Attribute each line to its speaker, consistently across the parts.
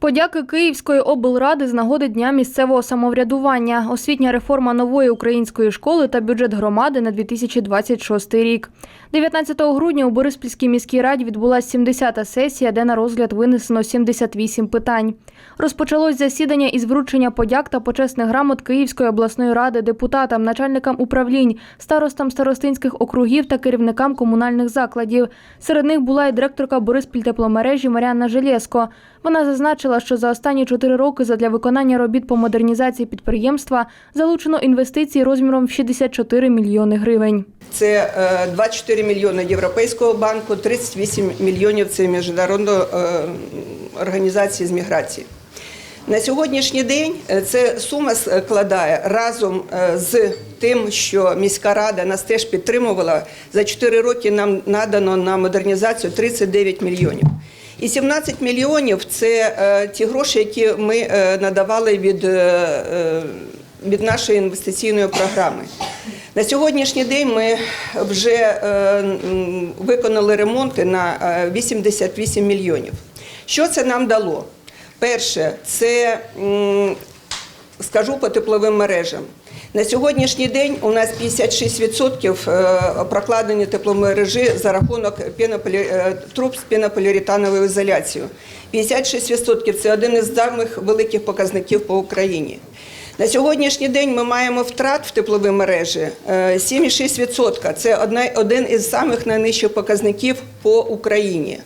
Speaker 1: Подяки Київської облради з нагоди Дня місцевого самоврядування, освітня реформа нової української школи та бюджет громади на 2026 рік. 19 грудня у Бориспільській міській раді відбулася 70-та сесія, де на розгляд винесено 78 питань. Розпочалось засідання із вручення подяк та почесних грамот Київської обласної ради депутатам, начальникам управлінь, старостам старостинських округів та керівникам комунальних закладів. Серед них була і директорка Бориспільтепломережі Маріанна Желєско. Вона зазначила, що за останні чотири роки задля виконання робіт по модернізації підприємства залучено інвестиції розміром в 64 мільйони гривень.
Speaker 2: Це е, 24 4 мільйони Європейського банку, 38 мільйонів э, э, це міжнародної організації з міграції. На сьогоднішній день ця сума складає разом е, з тим, що міська рада нас теж підтримувала. За 4 роки нам надано на модернізацію 39 мільйонів. І 17 мільйонів це е, ті гроші, які ми е, надавали від, від нашої інвестиційної програми. На сьогоднішній день ми вже е, виконали ремонти на е, 88 мільйонів. Що це нам дало? Перше, це скажу по тепловим мережам. На сьогоднішній день у нас 56% е, прокладені тепломережі за рахунок е, труб з пенополіуретановою ізоляцією. 56% – це один із самих великих показників по Україні. На сьогоднішній день ми маємо втрат в тепловій мережі е, 7,6%. Це один із самих найнижчих показників по Україні.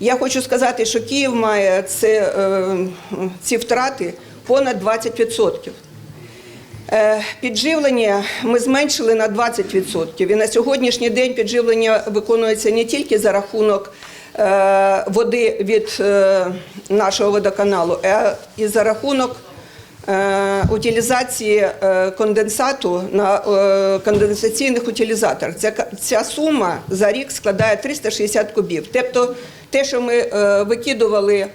Speaker 2: Я хочу сказати, що Київ має це, е, ці втрати понад 20%. Е, Підживлення ми зменшили на 20%. І на сьогоднішній день підживлення виконується не тільки за рахунок е, води від е, нашого водоканалу, а і за рахунок е, утилізації е, конденсату на е, конденсаційних утилізаторах. Ця, ця сума за рік складає 360 кубів. Тобто те, що ми е, викидували е,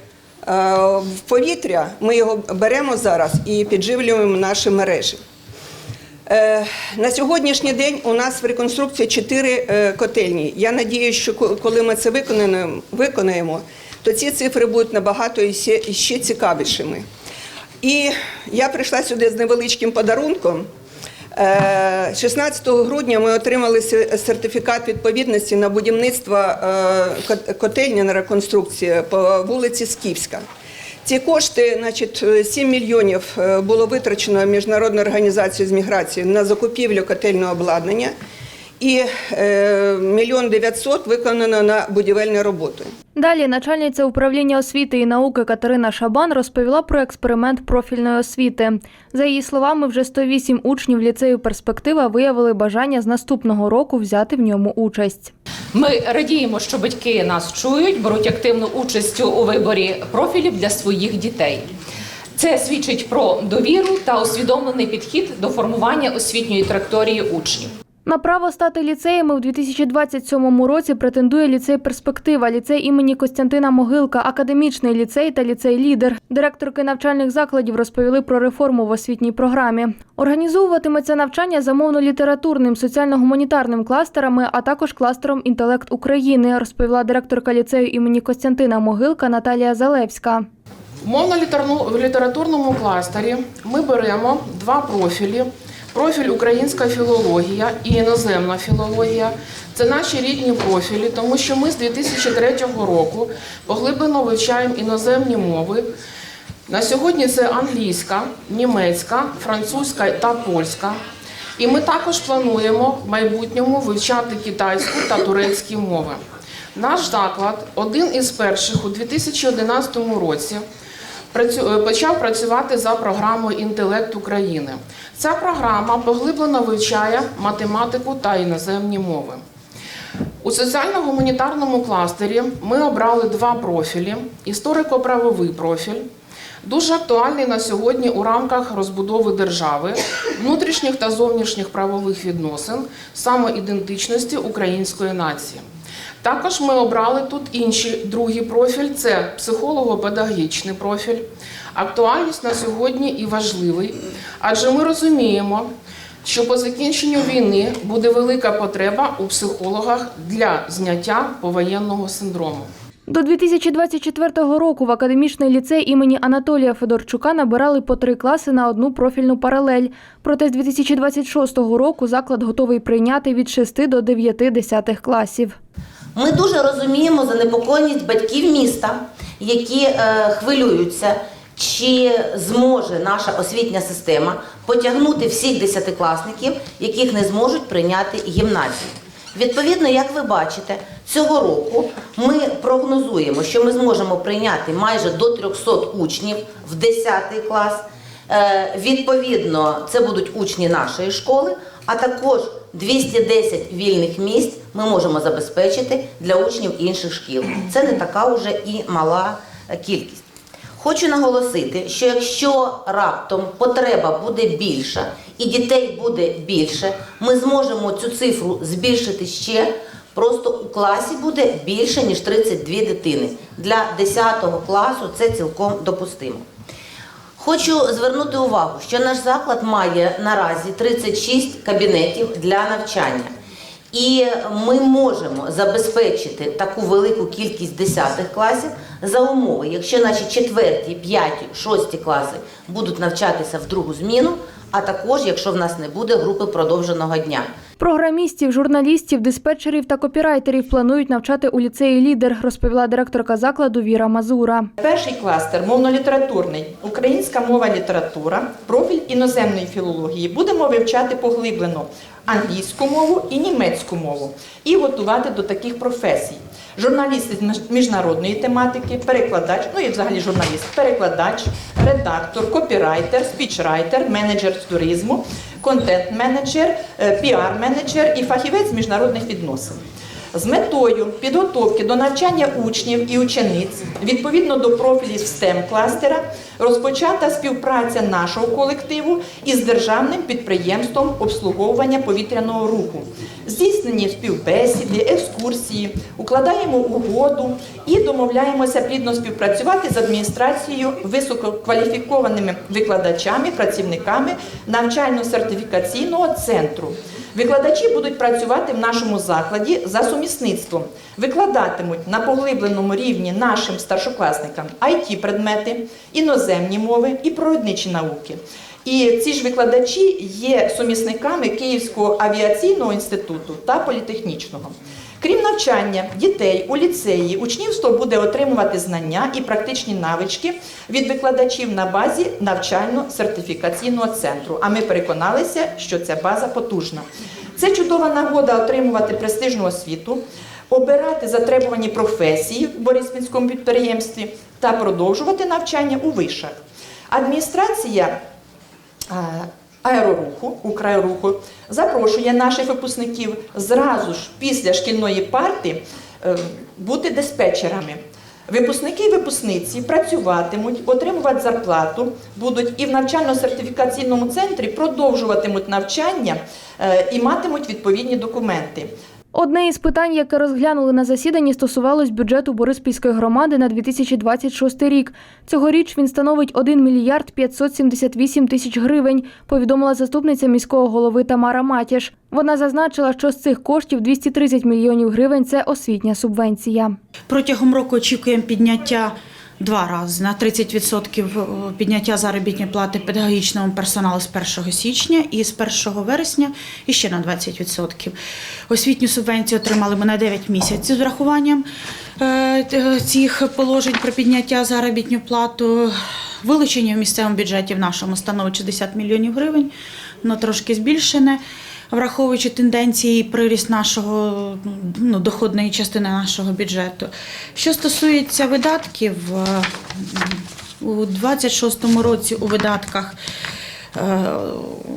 Speaker 2: в повітря, ми його беремо зараз і підживлюємо наші мережі. Е, На сьогоднішній день у нас в реконструкції чотири е, котельні. Я надіюся, що коли ми це виконаємо, то ці цифри будуть набагато ще цікавішими. І я прийшла сюди з невеличким подарунком. Е, 16 грудня ми отримали сертифікат відповідності на будівництво е, котельні на реконструкцію по вулиці Скіфська. Ці кошти, значить, 7 мільйонів е, було витрачено міжнародною організацією з міграції на закупівлю котельного обладнання, і е, мільйон 900 виконано на будівельні роботи.
Speaker 1: Далі начальниця управління освіти і науки Катерина Шабан розповіла про експеримент профільної освіти. За її словами, вже 108 учнів ліцею Перспектива виявили бажання з наступного року взяти в ньому участь.
Speaker 3: Ми радіємо, що батьки нас чують, беруть активну участь у виборі профілів для своїх дітей. Це свідчить про довіру та усвідомлений підхід до формування освітньої траєкторії учнів.
Speaker 1: На право стати ліцеями у 2027 році претендує ліцей Перспектива, ліцей імені Костянтина Могилка, академічний ліцей та ліцей Лідер. Директорки навчальних закладів розповіли про реформу в освітній програмі. Організовуватиметься навчання замовно-літературним, соціально-гуманітарним кластерами, а також кластером інтелект України, розповіла директорка ліцею імені Костянтина Могилка Наталія Залевська.
Speaker 4: В мовно-літературному кластері ми беремо два профілі: профіль українська філологія і іноземна філологія. Це наші рідні профілі, тому що ми з 2003 року поглиблено вивчаємо іноземні мови. На сьогодні це англійська, німецька, французька та польська. І ми також плануємо в майбутньому вивчати китайську та турецькі мови. Наш заклад один із перших у 2011 році почав працювати за програмою Інтелект України. Ця програма поглиблено вивчає математику та іноземні мови. У соціально-гуманітарному кластері ми обрали два профілі: історико-правовий профіль, дуже актуальний на сьогодні у рамках розбудови держави, внутрішніх та зовнішніх правових відносин, самоідентичності української нації. Також ми обрали тут інший другий профіль це психолого-педагогічний профіль. Актуальність на сьогодні і важливий, адже ми розуміємо, що по закінченню війни буде велика потреба у психологах для зняття повоєнного синдрому.
Speaker 1: До 2024 року в академічний ліцей імені Анатолія Федорчука набирали по три класи на одну профільну паралель. Проте з 2026 року заклад готовий прийняти від 6 до 9 десятих класів.
Speaker 5: Ми дуже розуміємо занепокоєність батьків міста, які е, хвилюються, чи зможе наша освітня система потягнути всіх десятикласників, яких не зможуть прийняти гімназії. Відповідно, як ви бачите, цього року ми прогнозуємо, що ми зможемо прийняти майже до 300 учнів в 10 клас. Е, Відповідно, це будуть учні нашої школи, а також 210 вільних місць ми можемо забезпечити для учнів інших шкіл. Це не така вже і мала кількість. Хочу наголосити, що якщо раптом потреба буде більша і дітей буде більше, ми зможемо цю цифру збільшити ще. Просто у класі буде більше ніж 32 дитини. Для 10 класу це цілком допустимо. Хочу звернути увагу, що наш заклад має наразі 36 кабінетів для навчання. І ми можемо забезпечити таку велику кількість десятих класів за умови, якщо наші четверті, п'яті, шості класи будуть навчатися в другу зміну, а також якщо в нас не буде групи продовженого дня.
Speaker 1: Програмістів, журналістів, диспетчерів та копірайтерів планують навчати у ліцеї лідер, розповіла директорка закладу Віра Мазура.
Speaker 6: Перший кластер мовно-літературний, українська мова література, профіль іноземної філології. Будемо вивчати поглиблено англійську мову і німецьку мову і готувати до таких професій. Журналісти з між- міжнародної тематики, перекладач, ну і взагалі журналіст, перекладач, редактор, копірайтер, спічрайтер, менеджер з туризму, контент-менеджер, е, піар-менеджер і фахівець міжнародних відносин. З метою підготовки до навчання учнів і учениць відповідно до профілів STEM кластера розпочата співпраця нашого колективу із державним підприємством обслуговування повітряного руху. Здійснені співбесіди, екскурсії, укладаємо угоду і домовляємося плідно співпрацювати з адміністрацією висококваліфікованими викладачами, працівниками навчально-сертифікаційного центру. Викладачі будуть працювати в нашому закладі за сумісництвом. Викладатимуть на поглибленому рівні нашим старшокласникам it предмети, іноземні мови і природничі науки. І ці ж викладачі є сумісниками Київського авіаційного інституту та політехнічного. Крім навчання дітей у ліцеї, учнівство буде отримувати знання і практичні навички від викладачів на базі навчально-сертифікаційного центру. А ми переконалися, що ця база потужна. Це чудова нагода отримувати престижну освіту, обирати затребувані професії в Бориспільському підприємстві та продовжувати навчання у вишах. Адміністрація аероруху, Украеруху запрошує наших випускників зразу ж після шкільної парти е, бути диспетчерами. Випускники і випускниці працюватимуть, отримувати зарплату, будуть і в навчально-сертифікаційному центрі продовжуватимуть навчання е, і матимуть відповідні документи.
Speaker 1: Одне із питань, яке розглянули на засіданні, стосувалось бюджету Бориспільської громади на 2026 рік. Цьогоріч він становить 1 мільярд 578 тисяч гривень, повідомила заступниця міського голови Тамара Матіш. Вона зазначила, що з цих коштів 230 мільйонів гривень це освітня субвенція.
Speaker 7: Протягом року очікуємо підняття два рази на 30% підняття заробітної плати педагогічному персоналу з 1 січня і з 1 вересня і ще на 20%. Освітню субвенцію отримали ми на 9 місяців з врахуванням е, цих положень про підняття заробітну плату. Вилучення в місцевому бюджеті в нашому становить 60 мільйонів гривень, воно трошки збільшене. Враховуючи тенденції приріст нашого ну, доходної частини нашого бюджету. Що стосується видатків, е, у 26-му році у видатках е,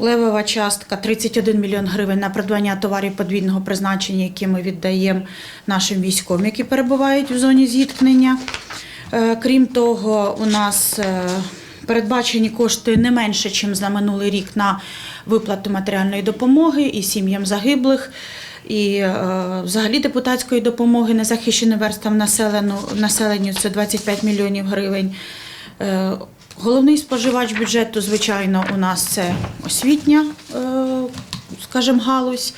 Speaker 7: левова частка 31 мільйон гривень на придбання товарів подвійного призначення, які ми віддаємо нашим військовим, які перебувають в зоні зіткнення. Е, Крім того, у нас передбачені кошти не менше, ніж за минулий рік на виплату матеріальної допомоги і сім'ям загиблих. І е, взагалі депутатської допомоги незахищеним верствам населенню це 25 мільйонів гривень. Е, головний споживач бюджету, звичайно, у нас це освітня, е, скажімо, галузь.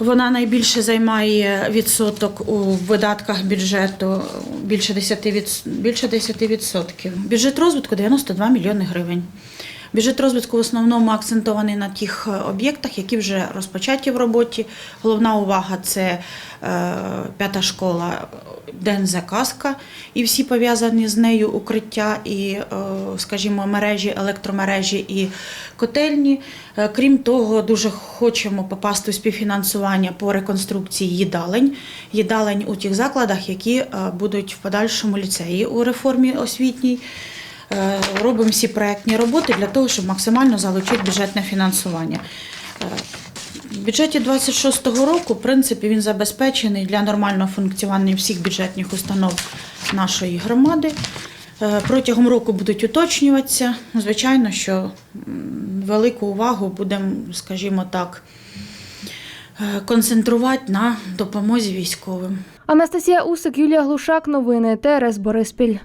Speaker 7: Вона найбільше займає відсоток у видатках бюджету більше 10%. Більше 10%. Бюджет розвитку 92 мільйони гривень. Бюджет розвитку в основному акцентований на тих е, об'єктах, які вже розпочаті в роботі. Головна увага це е, п'ята школа ДНЗ Казка і всі пов'язані з нею укриття і, е, скажімо, мережі, електромережі і котельні. Крім того, дуже хочемо попасти у співфінансування по реконструкції їдалень. Їдалень у тих закладах, які будуть в подальшому ліцеї у реформі освітній. Е, Робимо всі проектні роботи для того, щоб максимально залучити бюджетне фінансування. Е, В бюджеті 26-го року, в принципі, він забезпечений для нормального функціонування всіх бюджетних установ нашої громади. Е, Протягом року будуть уточнюватися. Звичайно, що велику увагу будемо, скажімо так, концентрувати на допомозі військовим.
Speaker 1: Анастасія Усик, Юлія Глушак. Новини ТРС Бориспіль.